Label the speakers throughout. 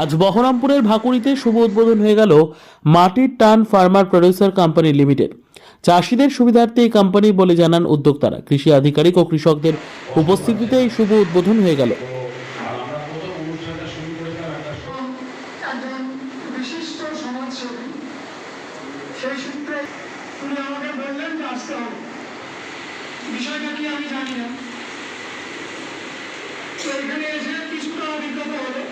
Speaker 1: আজ বহরমপুরের ভাকুড়িতে শুভ উদ্বোধন হয়ে গেল মাটির টান ফার্মার প্রডিউসার কোম্পানি লিমিটেড। চাষিদের সুবিধার্থে এই কোম্পানি বলে জানান উদ্যোক্তারা। কৃষি আধিকারিক ও কৃষকদের উপস্থিতিতে এই শুভ উদ্বোধন হয়ে গেল।
Speaker 2: আমি জানি না। এখানে এসে কিছুটা অভিজ্ঞতা হলো।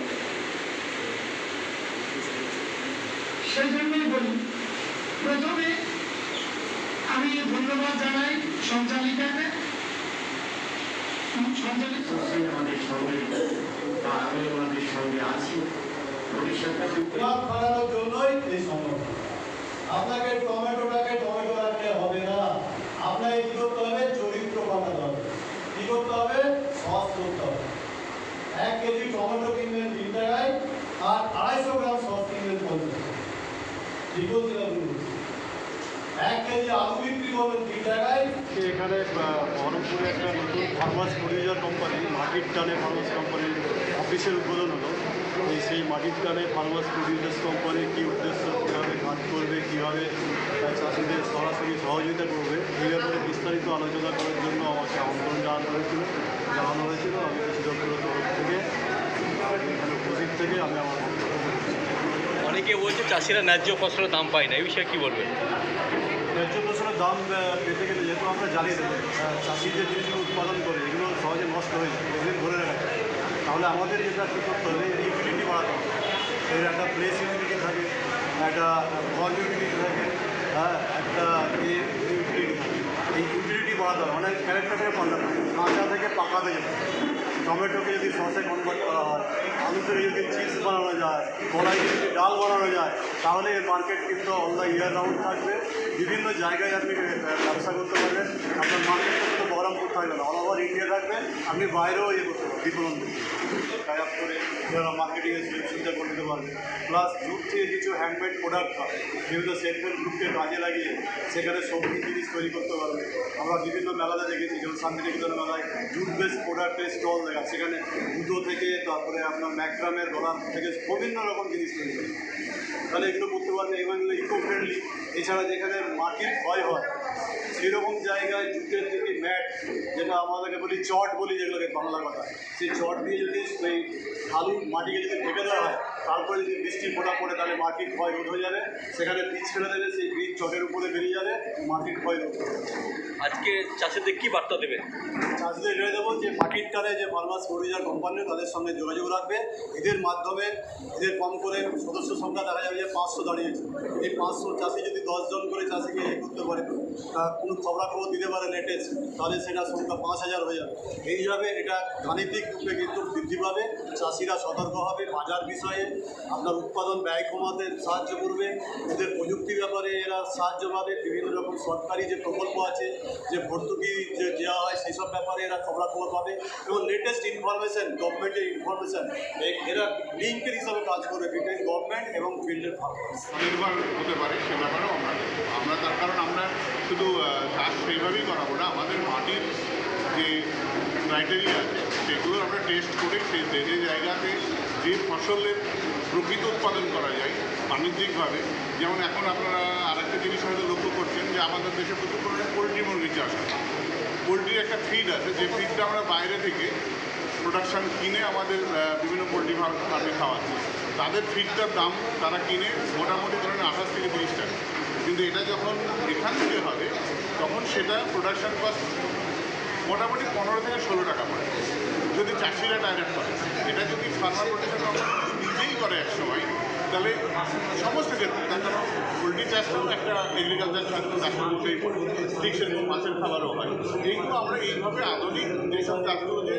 Speaker 2: সেই জন্যই বলি। প্রথমে আমি ধন্যবাদ জানাই সঞ্চালিকাকে।
Speaker 3: আমাদের সঙ্গে বা আমি আমাদের সঙ্গে আছি।
Speaker 4: জন্যই এই আপনাকে টমেটোটাকে টমেটো হবে না। আপনাকে কি করতে হবে? চরিত্র বানাতে হবে। কি করতে হবে? সস করতে হবে। এক কেজি টমেটো কিনবেন তিন টাকায় আর আড়াইশো গ্রাম সস কিনবেন পঞ্চাশ। বলছি? এক
Speaker 5: এখানে বহরমপুরে একটা নতুন ফার্মাস প্রডিউসার কোম্পানি মাটির টানে ফার্মাস কোম্পানির অফিসের উদ্বোধন হলো সেই মাটির টানে ফার্মাস প্রডিউসার্স কোম্পানি কী উদ্দেশ্য, কীভাবে কাজ করবে, কীভাবে চাষিদের সরাসরি সহযোগিতা করবে, এই ব্যাপারে বিস্তারিত আলোচনা করার জন্য আমাকে আমন্ত্রণ জানানো হয়েছিল জানানো হয়েছিল, আমি কৃষি দপ্তরের তরফ থেকে আহ, এখানে উপস্থিত থেকে আমি আমার বক্তব্য রেখেছি।
Speaker 6: অনেকে বলছে চাষিরা ন্যায্য ফসলের দাম পায় না? এই বিষয়ে কি বলবেন?
Speaker 5: ন্যায্য ফসলের দাম পেতে গেলে যেহেতু আমরা জানি চাষি যে জিনিসগুলো উৎপাদন করে, এগুলো সহজে নষ্ট হয়ে যায়, এগুলো ধরে রাখা তাহলে আমাদের যেটা কী করতে হবে ইউটিলিটি বাড়াতে হবে। এর একটা প্লেস ইউটিলিটি থাকে, একটা ঘর ইউটিলিটি থাকে হ্যাঁ একটা ইউটিলিটি থাকে। এই ইউটিলিটি বাড়াতে হবে মানে ক্যারেক্টার থেকে হবে। কাঁচা থেকে পাকাতে যেতে টমেটোকে যদি সসে কনভার্ট করা হয় আলু থেকে যদি যায় কড়াই যদি ডাল বানানো যায়, তাহলে এর মার্কেট কিন্তু অল দ্য ইয়ার রাউন্ড থাকবে। বিভিন্ন জায়গায় আপনি ব্যবসা করতে পারবেন। আপনার মার্কেট বহরমপুর থাকবে না। অল ওভার ইন্ডিয়া থাকবে আপনি বাইরেও ইয়ে করতে পারবেন, বিপণন টাই আপ করে যারা মার্কেটিংয়ের সুবিধা করে দিতে পারবে প্লাস জুট থেকে কিছু হ্যান্ডমেড প্রোডাক্ট হয় বিভিন্ন সেলফ গ্রুপকে কাজে লাগিয়ে সেখানে সবজি জিনিস তৈরি করতে পারবে আমরা বিভিন্ন মেলাতে দেখেছি, যেমন শান্তিনিকেতন মেলায় জুট বেস প্রোডাক্টের স্টল দেখা, সেখানে দুধো থেকে তারপরে আপনার ম্যাকড্রামের দোলান থেকে বিভিন্ন রকম জিনিস তৈরি করে তাহলে এগুলো করতে পারবে এবং ইকো ফ্রেন্ডলি এছাড়া যেখানে মাটির ক্ষয় হয় সেরকম জায়গায় জুটের যদি ম্যাট যেটা আমাদেরকে বলি চট বলি যেগুলোকে বাংলা কথা সেই চট দিয়ে যদি সেই আলু মাটিকে যদি ঢেকে দেওয়া হয় তারপরে যদি বৃষ্টি ফোটা পড়ে তাহলে মাটির ক্ষয় রোধ হয়ে যাবে। সেখানে বীজ ফেলে দেবে সেই বীজ চটের উপরে বেরিয়ে যাবে মাটির ক্ষয় রোধ হবে
Speaker 6: আজকে চাষিদের কী বার্তা দেবেন
Speaker 5: চাষিদের এড়িয়ে দেবো যে মাটির টানে যে ফার্মাস প্রডিউসার কোম্পানি তাদের সঙ্গে যোগাযোগ রাখবে। এদের মাধ্যমে এদের কম করে সদস্য সংখ্যা দেখা যাবে যে পাঁচশো দাঁড়িয়েছে। এই পাঁচশো চাষি যদি দশজন করে চাষিকে এ করতে পারে তা কোনো খবরাখবর দিতে পারে লেটেস্ট তাহলে সেটা সংখ্যা পাঁচ হাজার হয়ে যাবে। এইভাবে এটা গাণিতিক রূপে কিন্তু বৃদ্ধি পাবে, চাষিরা সতর্ক হবে বাজার বিষয়ে, আপনার উৎপাদন ব্যয় কমাতে সাহায্য করবে, এদের প্রযুক্তি ব্যাপারে এরা সাহায্য পাবে, বিভিন্ন রকম সরকারি যে প্রকল্প আছে, যে ভর্তুকি যে দেওয়া হয় সেই সব ব্যাপারে এরা খবরাখবর পাবে। এবং লেটেস্ট ইনফরমেশন গভর্নমেন্টের ইনফরমেশান এরা লিঙ্কের হিসাবে কাজ করবে বিটুইন গভর্নমেন্ট এবং ফিল্ডের ফার্মার্স
Speaker 7: নির্ভর হতে পারে, সে ব্যাপারেও আমরা আমরা তার কারণ আমরা শুধু চাষ সেইভাবেই করাবো না, আমাদের মাটির যে ক্রাইটেরিয়া আছে, সেগুলো আমরা টেস্ট করে সেই যে জায়গাতে যে ফসলের প্রকৃত উৎপাদন করা যায় বাণিজ্যিকভাবে। যেমন এখন আপনারা আরেকটা জিনিস হয়তো লক্ষ্য করছেন যে আমাদের দেশে প্রচুর পরিমাণে পোলট্রি মুরগি চাষ পোলট্রির একটা ফিড আছে, যে ফিডটা আমরা বাইরে থেকে প্রোডাকশান কিনে আমাদের বিভিন্ন পোলট্রি ফার্মে খাওয়াচ্ছি। তাদের ফিডটার দাম তারা কিনে মোটামুটি ধরেন আঠাশ থেকে তিরিশ টাকা। কিন্তু এটা যখন এখান থেকে হবে, তখন সেটা প্রোডাকশান কস্ট মোটামুটি পনেরো থেকে ষোলো টাকা পড়ে। যদি চাষিরা ডাইরেক্ট করে। এটা যদি ফার্মার প্রোডাকশন নিজেই করে এক সময় তাহলে সমস্ত ক্ষেত্রে তার কারণ পোলট্রি চাষটাও একটা এগ্রিকালচার চাষের মধ্যেই পড়ে ঠিক সেরকম মাছের খাবারও হয়। এইগুলো আমরা এইভাবে আধুনিক যেসব চাষগুলো যে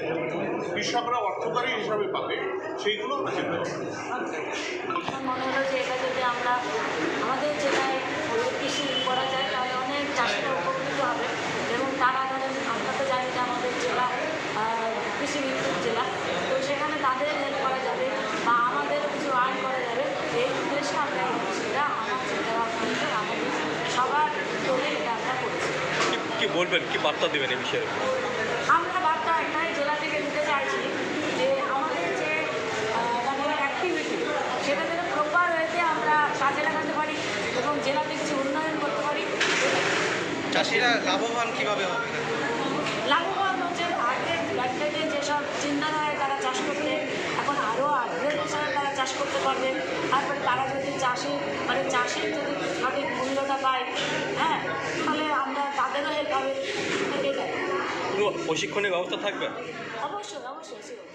Speaker 7: কৃষকরা অর্থকারী হিসাবে পাবে, সেইগুলো আমরা চিন্তা
Speaker 8: করি মনে হলো যে এটা যদি আমরা আমাদের জেলায় কৃষি করা যায়, তাহলে অনেক চাষিরা
Speaker 6: বলবেন কি বার্তা দেবেন এই বিষয়ে?
Speaker 8: আমরা বার্তা এটাই জেলা থেকে দিতে চাইছি যে আমাদের যে মানে অ্যাক্টিভিটি সেটা যেন প্রপার হয়েছে আমরা কাজে লাগাতে পারি এবং জেলা কিছু উন্নয়ন করতে পারি
Speaker 6: চাষিরা লাভবান কীভাবে হবে?
Speaker 8: লাভবান হচ্ছে আগে ব্ল্যাক যেসব চিন্তাধারায় তারা চাষ করতে এখন আরও আগ্রহের তারা চাষ করতে পারবে। তারপরে তারা যদি চাষে মানে চাষের যদি সঠিক মূল্যটা পায়
Speaker 6: প্রশিক্ষণের ব্যবস্থা থাকবে
Speaker 8: অবশ্যই অবশ্যই.